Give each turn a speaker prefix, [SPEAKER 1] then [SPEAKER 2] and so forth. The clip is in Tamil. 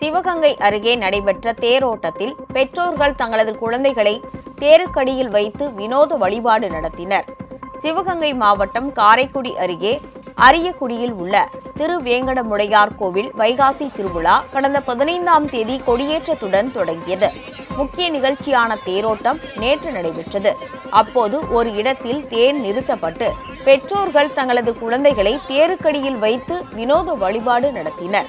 [SPEAKER 1] சிவகங்கை அருகே நடைபெற்ற தேரோட்டத்தில் பெற்றோர்கள் தங்களது குழந்தைகளை தேருக்கடியில் வைத்து வினோத வழிபாடு நடத்தினர். சிவகங்கை மாவட்டம் காரைக்குடி அருகே அரியக்குடியில் உள்ள திருவேங்கடமுடையார் கோவில் வைகாசி திருவிழா கடந்த பதினைந்தாம் தேதி கொடியேற்றத்துடன் தொடங்கியது. முக்கிய நிகழ்ச்சியான தேரோட்டம் நேற்று நடைபெற்றது. அப்போது ஒரு இடத்தில் தேர் நிறுத்தப்பட்டு பெற்றோர்கள் தங்களது குழந்தைகளை தேருக்கடியில் வைத்து வினோத வழிபாடு நடத்தினர்.